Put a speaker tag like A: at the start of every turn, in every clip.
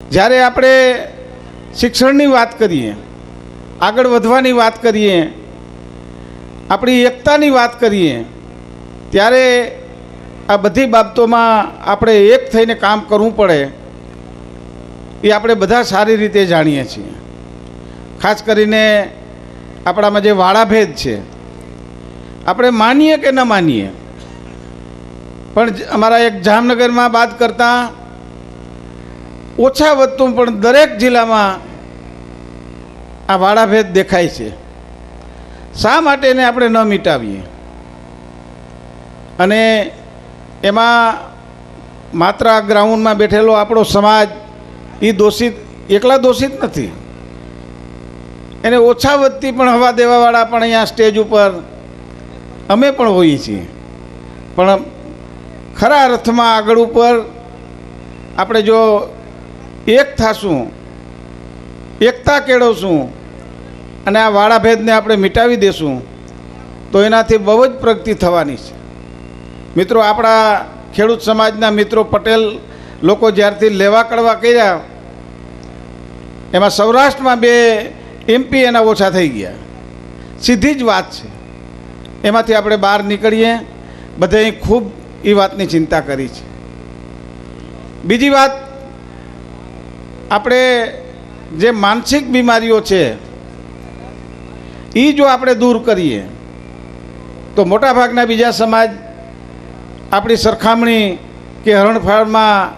A: જ્યારે આપણે શિક્ષણની વાત કરીએ, આગળ વધવાની વાત કરીએ, આપણી એકતાની વાત કરીએ, ત્યારે આ બધી બાબતોમાં આપણે એક થઈને કામ કરવું પડે એ આપણે બધા સારી રીતે જાણીએ છીએ. ખાસ કરીને આપણામાં જે વાળાભેદ છે, આપણે માનીએ કે ન માનીએ, પણ અમારા એક જામનગરમાં વાત કરતાં ઓછા વધતું, પણ દરેક જિલ્લામાં આ વાળાભેદ દેખાય છે. શા માટે એને આપણે ન મિટાવીએ? અને એમાં માત્ર આ ગ્રાઉન્ડમાં બેઠેલો આપણો સમાજ એ દોષિત, એકલા દોષિત નથી. એને ઓછા વધતી પણ હવા દેવાવાળા પણ અહીંયા સ્ટેજ ઉપર અમે પણ હોઈએ છીએ. પણ ખરા અર્થમાં આગળ ઉપર આપણે જો એક થાશું, એકતા કેળવશું અને આ વાળાભેદને આપણે મિટાવી દેશું, તો એનાથી બહુ જ પ્રગતિ થવાની છે. મિત્રો, આપણા ખેડૂત સમાજના મિત્રો પટેલ લોકો જ્યારથી લેવા કડવા કર્યા, એમાં સૌરાષ્ટ્રમાં બે એમપી એના ઓછા થઈ ગયા. સીધી જ વાત છે. એમાંથી આપણે બહાર નીકળીએ બધાએ ખૂબ એ વાતની ચિંતા કરી છે. બીજી વાત આપણે જે માનસિક બીમારીઓ છે એ જો આપણે દૂર કરીએ, તો મોટાભાગના બીજા સમાજ આપણી સરખામણી કે હરણફાળમાં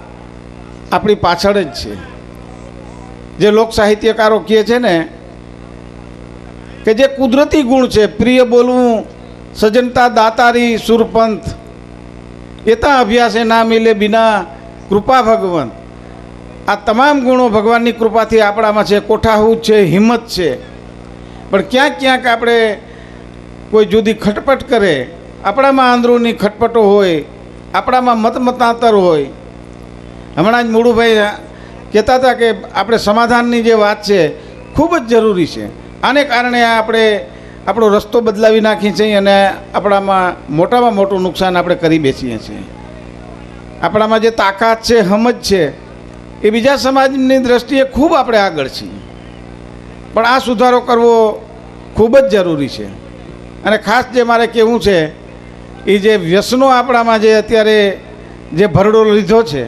A: આપણી પાછળ જ છે. જે લોક સાહિત્યકારો કહે છે ને, કે જે કુદરતી ગુણ છે, પ્રિય બોલવું સજ્જનતા દાતારી, સુરપંથ, એતા અભ્યાસે ના મિલે બિના કૃપા ભગવંત આ તમામ ગુણો ભગવાનની કૃપાથી આપણામાં છે કોઠાહું છે, હિંમત છે. પણ ક્યાંક ક્યાંક આપણે કોઈ જુદી ખટપટ કરે, આપણામાં આંદરૂની ખટપટો હોય, આપણામાં મત મતાંતર હોય. હમણાં જ મૂળુભાઈ કહેતા હતા કે આપણે સમાધાનની જે વાત છે, ખૂબ જ જરૂરી છે. આને કારણે આપણે આપણો રસ્તો બદલાવી નાખીએ છીએ અને આપણામાં મોટામાં મોટું નુકસાન આપણે કરી બેસીએ છીએ. આપણામાં જે તાકાત છે હમજ છે એ બીજા સમાજની દ્રષ્ટિએ ખૂબ આપણે આગળ છીએ. પણ આ સુધારો કરવો ખૂબ જ જરૂરી છે. અને ખાસ જે મારે કહેવું છે, એ જે વ્યસનો આપણામાં જે અત્યારે જે ભરડો લીધો છે,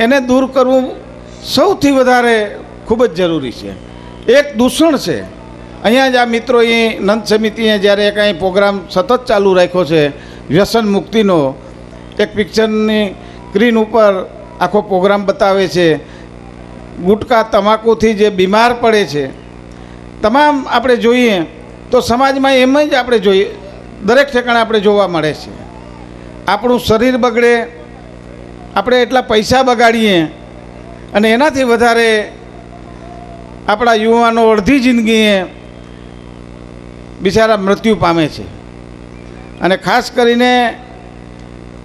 A: એને દૂર કરવું સૌથી વધારે ખૂબ જ જરૂરી છે. એક દૂષણ છે, અહીંયા જ આ મિત્રોએ નંદ સમિતિએ જ્યારે કાંઈ પ્રોગ્રામ સતત ચાલુ રાખ્યો છે, વ્યસન મુક્તિનો, એક પિક્ચરની સ્ક્રીન ઉપર આખો પ્રોગ્રામ બતાવે છે. ગુટકા તમાકુથી જે બીમાર પડે છે. તમામ આપણે જોઈએ તો સમાજમાં એમ જ આપણે જોઈએ. દરેક ઠેકાણે આપણે જોવા મળે છે. આપણું શરીર બગડે, આપણે એટલા પૈસા બગાડીએ અને એનાથી વધારે આપણા યુવાનો અડધી જિંદગીએ બિચારા મૃત્યુ પામે છે. અને ખાસ કરીને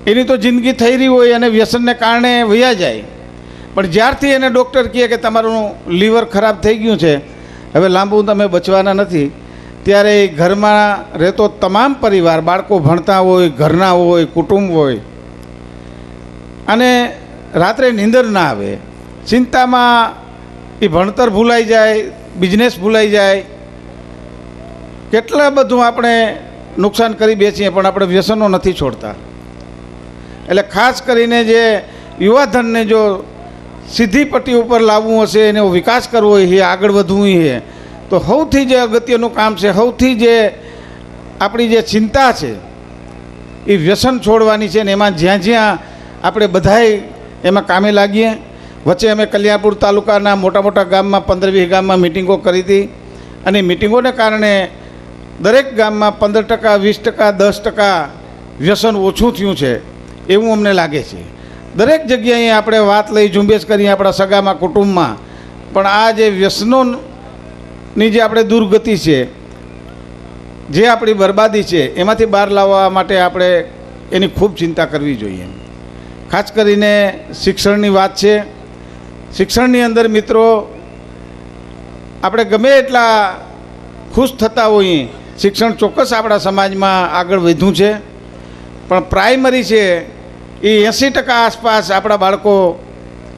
A: એની તો જિંદગી થઈ રહી હોય અને વ્યસનને કારણે વયા જાય. પણ જ્યારથી એને ડૉક્ટર કહે કે તમારું લીવર ખરાબ થઈ ગયું છે, હવે લાંબુ તમે બચવાના નથી. ત્યારે એ ઘરમાં રહેતો તમામ પરિવાર, બાળકો ભણતા હોય, ઘરના હોય, કુટુંબ હોય. અને રાત્રે નીંદર ના આવે. ચિંતામાં એ ભણતર ભૂલાઈ જાય, બિઝનેસ ભૂલાઈ જાય. કેટલા બધું આપણે નુકસાન કરી બેસીએ પણ આપણે વ્યસનો નથી છોડતા. એટલે ખાસ કરીને જે યુવાધનને જો સીધી પટ્ટી ઉપર લાવવું હશે, એનો વિકાસ કરવો છે આગળ વધવું છે તો સૌથી જે અગત્યનું કામ છે, સૌથી જે આપણી જે ચિંતા છે, એ વ્યસન છોડવાની છે ને એમાં જ્યાં જ્યાં આપણે બધાય એમાં કામે લાગીએ. વચ્ચે અમે કલ્યાણપુર તાલુકાના મોટા મોટા ગામમાં પંદર વીસ ગામમાં મિટિંગો કરી હતી અને મિટિંગોને કારણે દરેક ગામમાં પંદર ટકા, વીસ ટકા, દસ ટકા વ્યસન ઓછું થયું છે. એવું અમને લાગે છે. દરેક જગ્યાએ આપણે વાત લઈ ઝુંબેશ કરીએ આપણા સગામાં, કુટુંબમાં. પણ આ જે વ્યસનોની જે આપણે દુર્ગતિ છે, જે આપણી બરબાદી છે, એમાંથી બહાર લાવવા માટે આપણે એની ખૂબ ચિંતા કરવી જોઈએ. ખાસ કરીને શિક્ષણની વાત છે. શિક્ષણની અંદર મિત્રો, આપણે ગમે એટલા ખુશ થતા હોઈએ, શિક્ષણ ચોક્કસ આપણા સમાજમાં આગળ વધ્યું છે. પણ પ્રાઇમરી છે એ એંસી ટકા આસપાસ આપણા બાળકો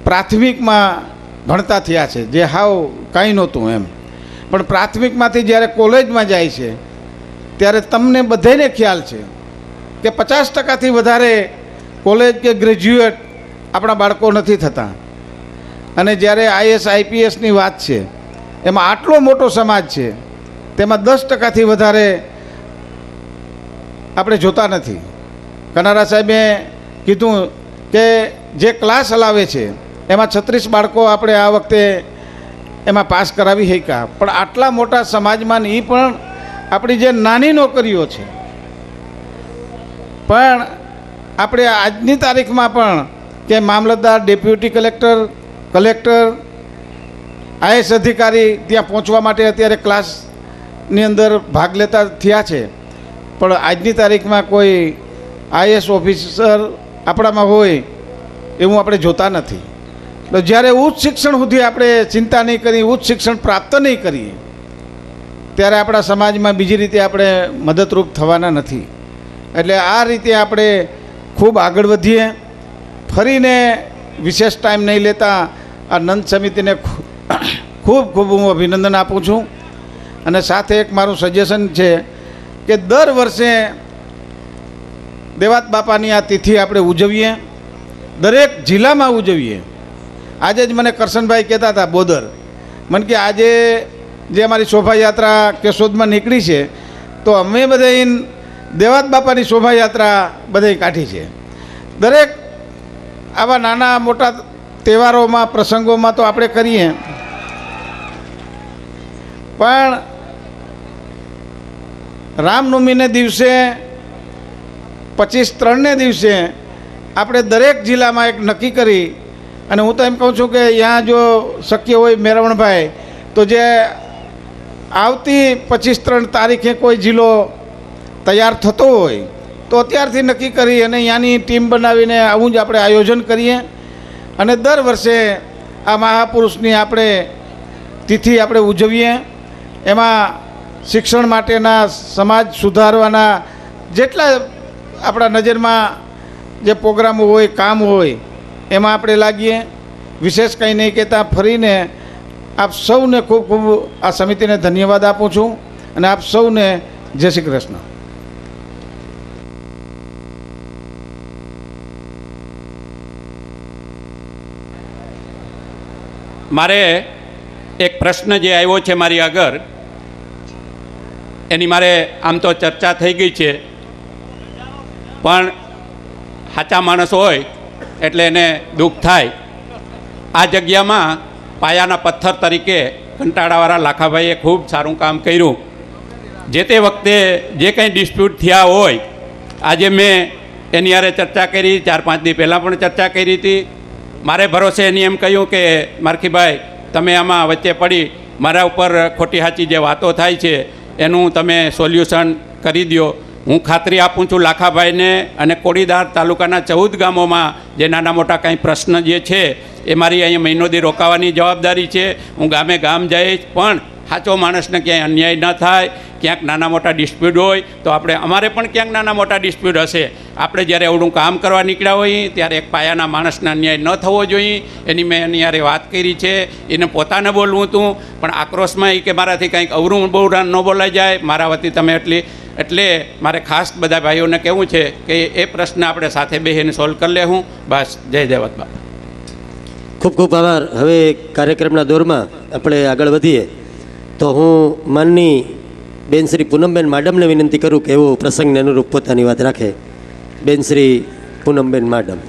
A: પ્રાથમિકમાં ભણતા થયા છે, જે હાવ કાંઈ નહોતું એમ. પણ પ્રાથમિકમાંથી જ્યારે કોલેજમાં જાય છે, ત્યારે તમને બધાને ખ્યાલ છે કે પચાસ ટકાથી વધારે કોલેજ કે ગ્રેજ્યુએટ આપણા બાળકો નથી થતા. અને જ્યારે આઈએસ, આઈપીએસની વાત છે, એમાં આટલો મોટો સમાજ છે, તેમાં દસ ટકાથી વધારે આપણે જોતા નથી. કનારા સાહેબે કીધું કે જે ક્લાસ હલાવે છે, એમાં છત્રીસ બાળકો આપણે આ વખતે એમાં પાસ કરાવી શક્યા. પણ આટલા મોટા સમાજમાં એ પણ આપણી જે નાની નોકરીઓ છે. પણ આપણે આજની તારીખમાં પણ કે મામલતદાર, ડેપ્યુટી કલેક્ટર કલેક્ટર આઈએસ અધિકારી ત્યાં પહોંચવા માટે અત્યારે ક્લાસની અંદર ભાગ લેતા થયા છે. પણ આજની તારીખમાં કોઈ આઈએસ ઓફિસર આપણામાં હોય, એવું આપણે જોતા નથી. તો જ્યારે ઉચ્ચ શિક્ષણ સુધી આપણે ચિંતા નહીં કરી ઉચ્ચ શિક્ષણ પ્રાપ્ત નહીં કરીએ, ત્યારે આપણા સમાજમાં બીજી રીતે આપણે મદદરૂપ થવાના નથી. એટલે આ રીતે આપણે ખૂબ આગળ વધીએ, ફરીને વિશેષ ટાઈમ નહીં લેતા, આ નંદ સમિતિને ખૂબ ખૂબ હું અભિનંદન આપું છું. અને સાથે એક મારું સજેશન છે કે દર વર્ષે દેવાત બાપાની આ તિથિ આપણે ઉજવીએ. દરેક જિલ્લામાં ઉજવીએ. આજે જ મને કરશનભાઈ કહેતા હતા, બોદર. મને કે, આજે જે અમારી શોભાયાત્રા કેશોદમાં નીકળી છે, તો અમે બધા દેવાત બાપાની શોભાયાત્રા બધે કાઢી છે. દરેક આવા નાના મોટા તહેવારોમાં, પ્રસંગોમાં તો આપણે કરીએ. પણ રામનવમીને દિવસે પચીસ ત્રણને દિવસે આપણે દરેક જિલ્લામાં એક નક્કી કરી અને હું તો એમ કહું છું કે ત્યાં જો શક્ય હોય મેરવણભાઈ, તો જે આવતી પચીસ ત્રણ તારીખે કોઈ જિલ્લો તૈયાર થતો હોય, તો અત્યારથી નક્કી કરી અને ત્યાંની ટીમ બનાવીને આવું જ આપણે આયોજન કરીએ. અને દર વર્ષે આ મહાપુરુષની આપણે તિથિ આપણે ઉજવીએ. એમાં શિક્ષણ માટેના, સમાજ સુધારવાના જેટલા આપણા નજરમાં જે પ્રોગ્રામ હોય, કામ હોય, એમાં આપણે લાગીએ. વિશેષ કંઈ નહીં કહેતા, ફરીને આપ સૌને ખૂબ ખૂબ આ સમિતિને ધન્યવાદ આપું છું અને આપ સૌને જય શ્રી કૃષ્ણ.
B: મારે એક પ્રશ્ન જે આવ્યો છે મારી આગળ, એની મારે આમ તો ચર્ચા થઈ ગઈ છે. પણ સાચા માણસ હોય એટલે એને દુઃખ થાય. આ જગ્યામાં પાયાના પથ્થર તરીકે કંટાળાવાળા લાખાભાઈએ ખૂબ સારું કામ કર્યું. જે તે વખતે જે કંઈ ડિસ્પ્યુટ થયા હોય, આજે મેં એની હારે ચર્ચા કરી, ચાર પાંચ દી પહેલાં પણ ચર્ચા કરી હતી. મારે ભરોસે એની એમ કહ્યું કે, મારખીભાઈ, તમે આમાં વચ્ચે પડી, મારા ઉપર ખોટી સાચી જે વાતો થાય છે, એનું તમે સોલ્યુશન કરી દો હું ખાતરી આપું છું લાખાભાઈને અને કોડીદાર તાલુકાના ચૌદ ગામોમાં જે નાના મોટા કાંઈ પ્રશ્ન જે છે, એ મારી અહીંયા મહિનોદી રોકાવાની જવાબદારી છે. હું ગામે ગામ જઈશ પણ સાચો માણસને ક્યાંય અન્યાય ન થાય, ક્યાંક નાના મોટા ડિસ્પ્યુટ હોય, તો આપણે, અમારે પણ ક્યાંક નાના મોટા ડિસ્પ્યુટ હશે. આપણે જ્યારે એવડું કામ કરવા નીકળ્યા હોઈએ ત્યારે એક પાયાના માણસને અન્યાય ન થવો જોઈએ. એની મેં એની યારે વાત કરી છે. એને પોતાને બોલવું હતું. પણ આક્રોશમાં એ કે મારાથી કંઈક અવરું બહુ ન બોલાઈ જાય. મારા વતી તમે એટલી, એટલે મારે ખાસ બધા ભાઈઓને કહેવું છે કે એ પ્રશ્ન આપણે સાથે બેસીને સોલ્વ કરી લેવું બસ, જય દેવત બાપા.
C: ખૂબ ખૂબ આભાર. હવે કાર્યક્રમના દોરમાં આપણે આગળ વધીએ. તો હું માનની બેન શ્રી પૂનમબેન માડમને વિનંતી કરું કે એવો પ્રસંગને અનુરૂપ પોતાની વાત રાખે. બેન શ્રી પૂનમબેન માડમ